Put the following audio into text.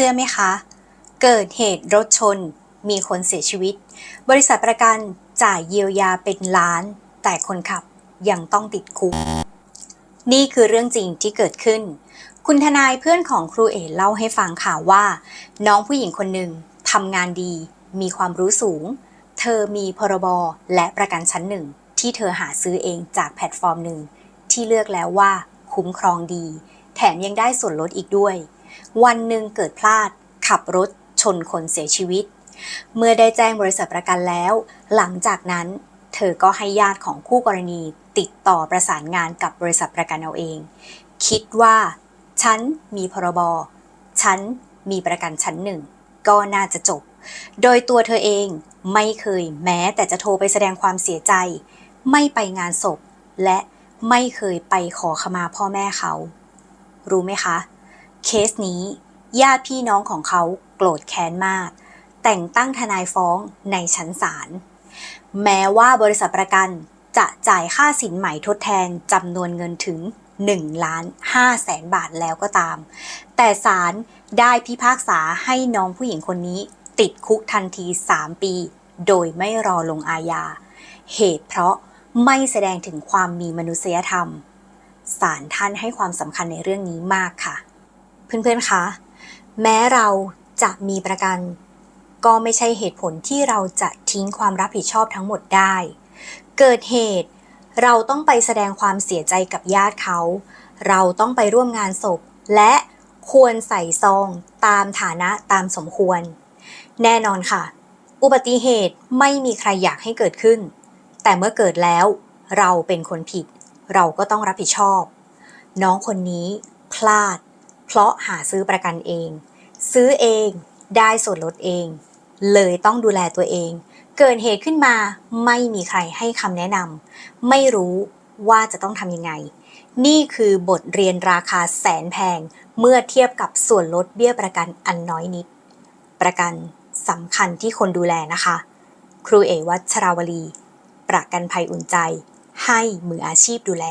ชื่อไหมคะ เกิดเหตุรถชน มีคนเสียชีวิต บริษัทประกันจ่ายเยียวยาเป็นล้าน แต่คนขับยังต้องติดคุก นี่คือเรื่องจริงที่เกิดขึ้น คุณทนายเพื่อนของครูเอ๋เล่าให้ฟังค่ะว่า น้องผู้หญิงคนหนึ่งทำงานดี มีความรู้สูง เธอมีพรบและประกันชั้นหนึ่ง ที่เธอหาซื้อเองจากแพลตฟอร์มหนึ่ง ที่เลือกแล้วว่าคุ้มครองดี แถมยังได้ส่วนลดอีกด้วย วันหนึ่งเกิดพลาด ขับรถชนคนเสียชีวิต เมื่อได้แจ้งบริษัทประกันแล้ว หลังจากนั้น เธอก็ให้ญาติของคู่กรณีติดต่อประสานงานกับบริษัทประกันเอาเอง คิดว่า ฉันมีพรบฉันมีประกันชั้นหนึ่ง ก็น่าจะจบ โดยตัวเธอเองไม่เคยแม้แต่จะโทรไปแสดงความเสียใจ ไม่ไปงานศพ และไม่เคยไปขอขมาพ่อแม่เขา รู้ไหมคะ เคสนี้ญาติพี่น้องของเขาโกรธแค้นมาก แต่งตั้งทนายฟ้องในชั้นศาล แม้ว่าบริษัทประกันจะจ่ายค่าสินใหม่ทดแทนจำนวนเงินถึง1ล้าน5แสนบาทแล้วก็ตาม แต่ศาลได้พิพากษาให้น้องผู้หญิงคนนี้ ติดคุกทันที 3 ปี โดยไม่รอลงอาญา เหตุเพราะไม่แสดงถึงความมีมนุษยธรรม ศาลท่านให้ความสำคัญในเรื่องนี้มากค่ะ เพื่อนๆ คะ แม้เราจะมีประกัน ก็ไม่ใช่เหตุผลที่เราจะทิ้งความรับผิดชอบทั้งหมดได้ เกิดเหตุเราต้องไปแสดงความเสียใจกับญาติเขา เราต้องไปร่วมงานศพ และควรใส่ซองตามฐานะตามสมควร แน่นอนค่ะ อุบัติเหตุไม่มีใครอยากให้เกิดขึ้น แต่เมื่อเกิดแล้ว เราเป็นคนผิด เราก็ต้องรับผิดชอบ น้องคนนี้พลาด เพราะหาซื้อประกันเอง ซื้อเองได้ส่วนลดเอง เลยต้องดูแลตัวเอง เกิดเหตุขึ้นมาไม่มีใครให้คำแนะนำไม่รู้ว่าจะต้องทำยังไง นี่คือบทเรียนราคาแสนแพงเมื่อเทียบกับส่วนลดเบี้ยประกันอันน้อยนิด ประกันสำคัญที่คนดูแลนะคะ ครูเอวัชราวลี ประกันภัยอุ่นใจ ให้มืออาชีพดูแล